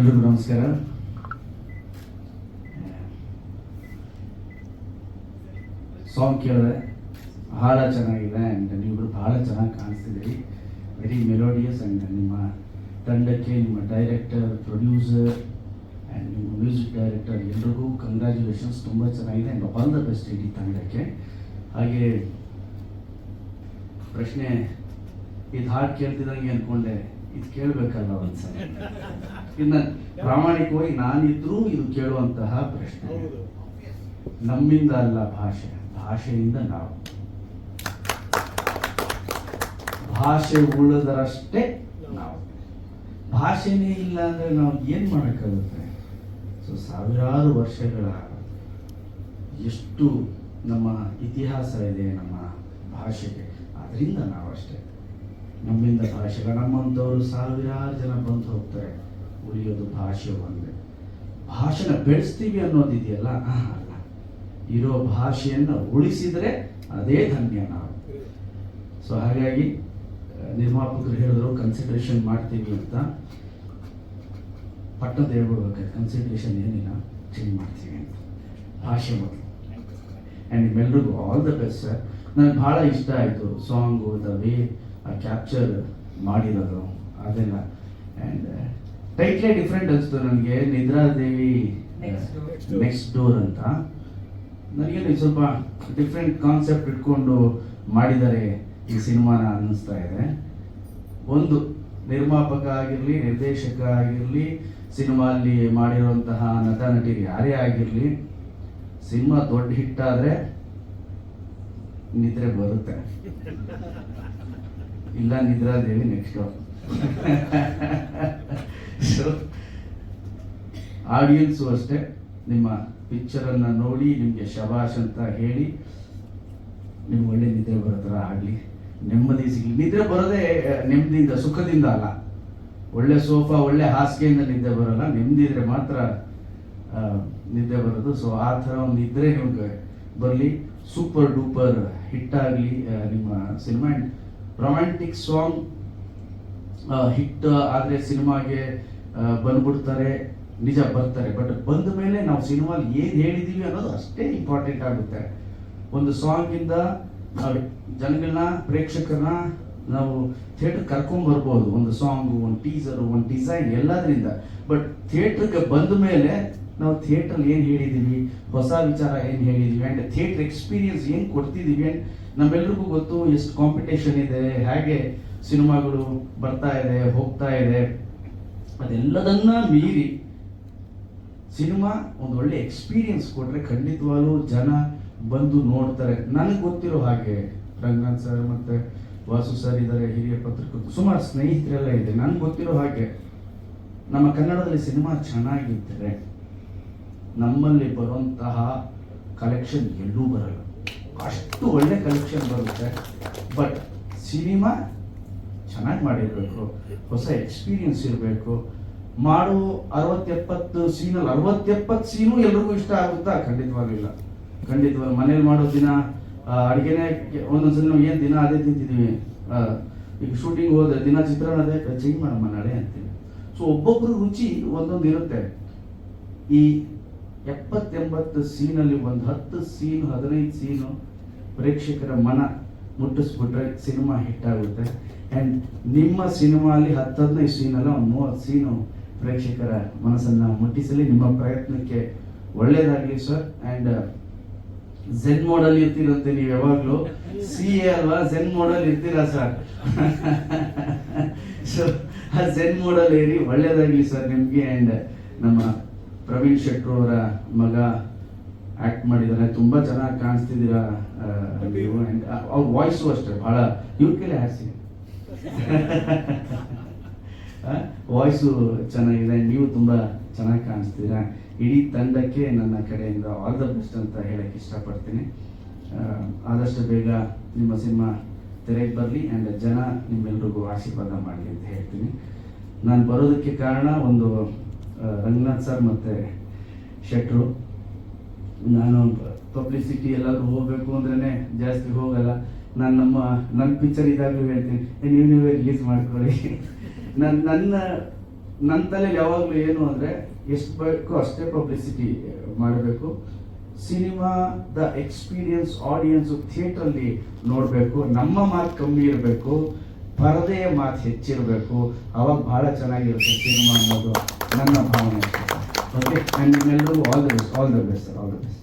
ಎಲ್ರಿಗೂ ನಮಸ್ಕಾರ. ಸಾಂಗ್ ಕೇಳಿದೆ ಬಹಳ ಚೆನ್ನಾಗಿದೆ ಆ್ಯಂಡ್ ನೀವಿಬ್ರು ಬಹಳ ಚೆನ್ನಾಗಿ ಕಾಣಿಸ್ತಿದ್ದೀರಿ ವೆರಿ ಮೆಲೋಡಿಯಸ್ ಆ್ಯಂಡ್ ನಿಮ್ಮ ತಂಡಕ್ಕೆ ನಿಮ್ಮ ಡೈರೆಕ್ಟರ್ ಪ್ರೊಡ್ಯೂಸರ್ ಆ್ಯಂಡ್ ನಿಮ್ಮ ಮ್ಯೂಸಿಕ್ ಡೈರೆಕ್ಟರ್ ಎಲ್ರಿಗೂ ಕಂಗ್ರ್ಯಾಚುಲೇಷನ್ಸ್ ತುಂಬ ಚೆನ್ನಾಗಿದೆ ಆ್ಯಂಡ್ ಆಲ್ ದ ಬೆಸ್ಟ್ ಇಡೀ ತಂಡಕ್ಕೆ. ಹಾಗೆ ಪ್ರಶ್ನೆ, ಇದು ಹಾಡು ಕೇಳ್ತಿದ್ದಂಗೆ ಅಂದ್ಕೊಂಡೆ ಇದು ಕೇಳಬೇಕಲ್ಲ ಒಂದ್ಸಲ ಇನ್ನ ಪ್ರಾಮಾಣಿಕವಾಗಿ ನಾನಿದ್ರೂ ಇದು ಕೇಳುವಂತಹ ಪ್ರಶ್ನೆ. ನಮ್ಮಿಂದ ಅಲ್ಲ ಭಾಷೆ ಭಾಷೆಯಿಂದ ನಾವು. ಭಾಷೆ ಉಳಿದರಷ್ಟೇ ನಾವು. ಭಾಷೆನೇ ಇಲ್ಲ ಅಂದ್ರೆ ನಾವು ಏನ್ ಮಾಡಕ್ಕಾಗುತ್ತೆ? ಸೊ ಸಾವಿರಾರು ವರ್ಷಗಳ ಎಷ್ಟು ನಮ್ಮ ಇತಿಹಾಸ ಇದೆ ನಮ್ಮ ಭಾಷೆಗೆ. ಅದರಿಂದ ನಾವಷ್ಟೇ. ನಮ್ಮಿಂದ ಭಾಷೆಗಳು ನಮ್ಮಂಥವ್ರು ಸಾವಿರಾರು ಜನ ಬಂದು ಹೋಗ್ತಾರೆ, ಉಳಿಯೋದು ಭಾಷೆ ಒಂದೇ. ಭಾಷೆನ ಬೆಳೆಸ್ತೀವಿ ಅನ್ನೋದಿದೆಯಲ್ಲ ಅಲ್ಲ. ಇರೋ ಭಾಷೆಯನ್ನು ಉಳಿಸಿದರೆ ಅದೇ ಧನ್ಯ ನಾವು. ಸೊ ಹಾಗಾಗಿ ನಿರ್ಮಾಪಕರು ಹೇಳಿದ್ರು ಕನ್ಸಿಡರೇಷನ್ ಮಾಡ್ತೀವಿ ಅಂತ. ಪಟ್ಟದ ಹೇಳ್ಬಿಡ್ಬೇಕು ಕನ್ಸಿಡರೇಷನ್ ಏನಿಲ್ಲ ಚೇಂಜ್ ಮಾಡ್ತೀವಿ ಅಂತ. ಭಾಷೆ ಮೊದಲು. ಆ್ಯಂಡ್ ನಿಮ್ಮೆಲ್ರಿಗೂ ಆಲ್ ದ ಬೆಸ್ಟ್ ಸರ್ ನನಗೆ ಭಾಳ ಇಷ್ಟ ಆಯಿತು. ಸಾಂಗು ದ ವೇ ಕ್ಯಾಪ್ಚರ್ ಮಾಡಿರೋದು. ಅದೆಲ್ಲ. ಆ್ಯಂಡ್ ಟೈಟ್ಲೇ ಡಿಫ್ರೆಂಟ್ ಅನಿಸ್ತು ನನಗೆ. ನಿದ್ರಾದೇವಿ ನೆಕ್ಸ್ಟ್ ಡೋರ್ ಅಂತ. ನನಗೇನು ಸ್ವಲ್ಪ ಡಿಫ್ರೆಂಟ್ ಕಾನ್ಸೆಪ್ಟ್ ಇಟ್ಕೊಂಡು ಮಾಡಿದ್ದಾರೆ ಈ ಸಿನಿಮಾನ ಅನ್ನಿಸ್ತಾ ಇದೆ. ಒಂದು ನಿರ್ಮಾಪಕ ಆಗಿರಲಿ ನಿರ್ದೇಶಕ ಆಗಿರಲಿ ಸಿನಿಮಾದಲ್ಲಿ ಮಾಡಿರುವಂತಹ ನಟ ನಟಿ ಯಾರೇ ಆಗಿರಲಿ ಸಿನಿಮಾ ದೊಡ್ಡ ಹಿಟ್ಟಾದರೆ ಆದ್ರೆ ನಿದ್ರೆ ಬರುತ್ತೆ. ಇಲ್ಲ ನಿದ್ರಾದೇವಿ ನೆಕ್ಸ್ಟ್ ಸೊ ಆಡಿಯನ್ಸು ಅಷ್ಟೇ, ನಿಮ್ಮ ಪಿಕ್ಚರನ್ನು ನೋಡಿ, ನಿಮಗೆ ಶಬಾಷ್ ಅಂತ ಹೇಳಿ, ನಿಮ್ಗೆ ಒಳ್ಳೆ ನಿದ್ರೆ ಬರೋ ಥರ ಆಗಲಿ. ನೆಮ್ಮದಿ ಸಿಗಲಿ. ನಿದ್ರೆ ಬರೋದೇ ನೆಮ್ಮದಿಯಿಂದ, ಸುಖದಿಂದ ಅಲ್ಲ. ಒಳ್ಳೆ ಸೋಫಾ ಒಳ್ಳೆ ಹಾಸಿಗೆಯಿಂದ ನಿದ್ದೆ ಬರಲ್ಲ. ನೆಮ್ಮದಿ ಇದ್ರೆ ಮಾತ್ರ ನಿದ್ದೆ ಬರೋದು. ಸೊ ಆ ಥರ ಒಂದು ನಿದ್ರೆ ನಿಮ್ಗೆ ಬರಲಿ. ಸೂಪರ್ ಡೂಪರ್ ಹಿಟ್ ಆಗಲಿ ನಿಮ್ಮ ಸಿನಿಮಾ ರೊಮ್ಯಾಂಟಿಕ್ ಸಾಂಗ್ ಹಿಟ್ ಆದರೆ ಸಿನಿಮಾಗೆ ಬಂದ್ಬಿಡ್ತಾರೆ, ನಿಜ ಬರ್ತಾರೆ. ಬಟ್ ಬಂದ ಮೇಲೆ ನಾವು ಸಿನಿಮಾಲಿ ಏನು ಹೇಳಿದೀವಿ ಅನ್ನೋದು ಅಷ್ಟೇ ಇಂಪಾರ್ಟೆಂಟ್ ಆಗುತ್ತೆ. ಒಂದು ಸಾಂಗಿಂದ ಜನಗಳನ್ನ ಪ್ರೇಕ್ಷಕರನ್ನ ನಾವು ಥಿಯೇಟರ್ ಕರ್ಕೊಂಡ್ಬರ್ಬೋದು ಒಂದು ಸಾಂಗು ಒಂದು ಟೀಸರು ಒಂದು ಡಿಸೈನ್ ಎಲ್ಲದರಿಂದ. ಬಟ್ ಥಿಯೇಟರ್ಗೆ ಬಂದ ಮೇಲೆ ನಾವು ಥಿಯೇಟರ್ ಏನು ಹೇಳಿದೀವಿ? ಹೊಸ ವಿಚಾರ ಏನು ಹೇಳಿದೀವಿ? ಆ್ಯಂಡ್ ಥಿಯೇಟರ್ ಎಕ್ಸ್ಪೀರಿಯನ್ಸ್ ಏನು ಕೊಡ್ತಿದೀವಿ? ಆ್ಯಂಡ್ ನಮ್ಮೆಲ್ರಿಗೂ ಗೊತ್ತು ಎಷ್ಟು ಕಾಂಪಿಟೇಷನ್ ಇದೆ, ಹೇಗೆ ಸಿನಿಮಾಗಳು ಬರ್ತಾ ಇದೆ, ಹೋಗ್ತಾ ಇದೆ. ಅದೆಲ್ಲದನ್ನ ಮೀರಿ ಸಿನಿಮಾ ಒಂದು ಒಳ್ಳೆ ಎಕ್ಸ್ಪೀರಿಯನ್ಸ್ ಕೊಟ್ಟರೆ ಖಂಡಿತವಾಗ್ಲೂ ಜನ ಬಂದು ನೋಡ್ತಾರೆ. ನನಗೆ ಗೊತ್ತಿರೋ ಹಾಗೆ ರಂಗನಾಥ್ ಸರ್ ಮತ್ತೆ ವಾಸು ಸರ್ ಇದ್ದಾರೆ ಹಿರಿಯ ಪತ್ರಕರ್ತರು ಸುಮಾರು ಸ್ನೇಹಿತರೆಲ್ಲ ಇದೆ. ನನಗೆ ಗೊತ್ತಿರೋ ಹಾಗೆ ನಮ್ಮ ಕನ್ನಡದಲ್ಲಿ ಸಿನಿಮಾ ಚೆನ್ನಾಗಿದ್ದರೆ ನಮ್ಮಲ್ಲಿ ಬರುವಂತಹ ಕಲೆಕ್ಷನ್ ಎಲ್ಲೂ ಬರಲ್ಲ. ಅಷ್ಟು ಒಳ್ಳೆ ಕಲೆಕ್ಷನ್ ಬರುತ್ತೆ. ಬಟ್ ಸಿನಿಮಾ ಚೆನ್ನಾಗಿ ಮಾಡಿರಬೇಕು. ಹೊಸ ಎಕ್ಸ್ಪೀರಿಯನ್ಸ್ ಇರಬೇಕು. ಮಾಡು ಅರವತ್ತೆಪ್ಪತ್ತು ಸೀನಲ್ಲಿ ಅರವತ್ತೆಪ್ಪತ್ತು ಸೀನು ಎಲ್ರಿಗೂ ಇಷ್ಟ ಆಗುತ್ತಾ? ಖಂಡಿತವಾಗಿಲ್ಲ. ಖಂಡಿತವಾಗಿ ಮನೇಲಿ ಮಾಡೋ ದಿನ ಅಡುಗೆನೇ ಒಂದೊಂದು ಒಂದೊಂದ್ಸಲ ನಾವು ಏನು ದಿನ ಅದೇ ತಿಂತಿದ್ದೀವಿ ಈಗ ಶೂಟಿಂಗ್ ಹೋದ ದಿನ ಚಿತ್ರಾನ್ನ ಅದೇ ಚೇಂಜ್ ಮಾಡಮ್ಮ ನಾಳೆ ಅಂತೀವಿ ಸೊ ಒಬ್ಬೊಬ್ಬರು ರುಚಿ ಒಂದೊಂದು ಇರುತ್ತೆ. ಈ ಎಪ್ಪತ್ತೆಂಬತ್ತು ಸೀನಲ್ಲಿ ಒಂದು ಹತ್ತು ಸೀನ್, ಹದಿನೈದು ಸೀನು ಪ್ರೇಕ್ಷಕರ ಮನ ಮುಟ್ಟಿಸ್ಬಿಟ್ರೆ ಸಿನಿಮಾ ಹಿಟ್ ಆಗುತ್ತೆ. ಆ್ಯಂಡ್ ನಿಮ್ಮ ಸಿನಿಮಾಲಿ ಹತ್ತು ಹದಿನೈದು ಸೀನಲ್ಲ ಒಂದು ಮೂವತ್ತು ಸೀನು ಪ್ರೇಕ್ಷಕರ ಮನಸ್ಸನ್ನು ಮುಟ್ಟಿಸಲಿ. ನಿಮ್ಮ ಪ್ರಯತ್ನಕ್ಕೆ ಒಳ್ಳೆಯದಾಗಲಿ ಸರ್ ಆ್ಯಂಡ್ ಝೆನ್ ಮೋಡಲ್ ಇರ್ತೀರಂತೆ ನೀವು ಯಾವಾಗಲೂ. ಸಿ ಎ ಅಲ್ವಾ? ಝೆನ್ ಮೋಡಲ್ ಇರ್ತೀರಾ ಸರ್ ಸೊ ಆ ಝೆನ್ ಮೋಡಲ್ ಏರಿ ಒಳ್ಳೇದಾಗಲಿ ಸರ್ ನಿಮಗೆ. ಆ್ಯಂಡ್ ನಮ್ಮ ಪ್ರವೀಣ್ ಶೆಟ್ರು ಅವರ ಮಗ ಆಕ್ಟ್ ಮಾಡಿದ್ದಾರೆ. ತುಂಬಾ ಚೆನ್ನಾಗಿ ಕಾಣಿಸ್ತಿದ್ದೀರಾ ನೀವು. ಅವ್ರ ವಾಯ್ಸು ಅಷ್ಟೇ, ಬಹಳ ಇವ್ರ ಕೈಲಿ ಹಾರಿಸಿ ವಾಯ್ಸು ಚೆನ್ನಾಗಿದೆ. ನೀವು ತುಂಬಾ ಚೆನ್ನಾಗಿ ಕಾಣಿಸ್ತೀರಾ. ಇಡೀ ತಂಡಕ್ಕೆ ನನ್ನ ಕಡೆಯಿಂದ ಆಲ್ ದ ಬೆಸ್ಟ್ ಅಂತ ಹೇಳಕ್ಕೆ ಇಷ್ಟಪಡ್ತೀನಿ. ಆದಷ್ಟು ಬೇಗ ನಿಮ್ಮ ಸಿನಿಮಾ ತೆರೆಗೆ ಬರಲಿ. ಆ್ಯಂಡ್ ಜನ ನಿಮ್ಮೆಲ್ರಿಗೂ ಆಶೀರ್ವಾದ ಮಾಡಲಿ ಅಂತ ಹೇಳ್ತೀನಿ. ನಾನು ಬರೋದಕ್ಕೆ ಕಾರಣ ಒಂದು ರಂಗನಾಥ್ ಸರ್ ಮತ್ತು ಶೆಟ್ರು. ನಾನು ಪಬ್ಲಿಸಿಟಿ ಎಲ್ಲಾದ್ರೂ ಹೋಗ್ಬೇಕು ಅಂದ್ರೇ ಜಾಸ್ತಿ ಹೋಗಲ್ಲ. ನಾನು ನಮ್ಮ ನನ್ನ ಪಿಕ್ಚರ್ ಇದಾಗಲೂ ಹೇಳ್ತೀನಿ. "ಏ, ನೀವು ನೀವೇ ರಿಲೀಸ್ ಮಾಡ್ಕೊಳ್ಳಿ. ನನ್ನ ನನ್ನ ನನ್ನ ತಲೆಯಲ್ಲಿ ಯಾವಾಗಲೂ ಏನು ಅಂದರೆ ಎಷ್ಟು ಬೇಕೋ ಅಷ್ಟೇ ಪಬ್ಲಿಸಿಟಿ ಮಾಡಬೇಕು. ಸಿನಿಮಾದ ಎಕ್ಸ್ಪೀರಿಯನ್ಸ್ ಆಡಿಯನ್ಸು ಥಿಯೇಟ್ರಲ್ಲಿ ನೋಡಬೇಕು. ನಮ್ಮ ಮಾತು ಕಮ್ಮಿ ಇರಬೇಕು. ಪರದೆಯ ಮಾತು ಹೆಚ್ಚಿರಬೇಕು. ಅವಾಗ ಭಾಳ ಚೆನ್ನಾಗಿರುತ್ತೆ ಸಿನಿಮಾ ಅನ್ನೋದು ನನ್ನ ಭಾವನೆ. ಓಕೆ ಆ್ಯಂಡ್ ನಿಮ್ಮೆಲ್ಲರಿಗೂ all the best all the best all the best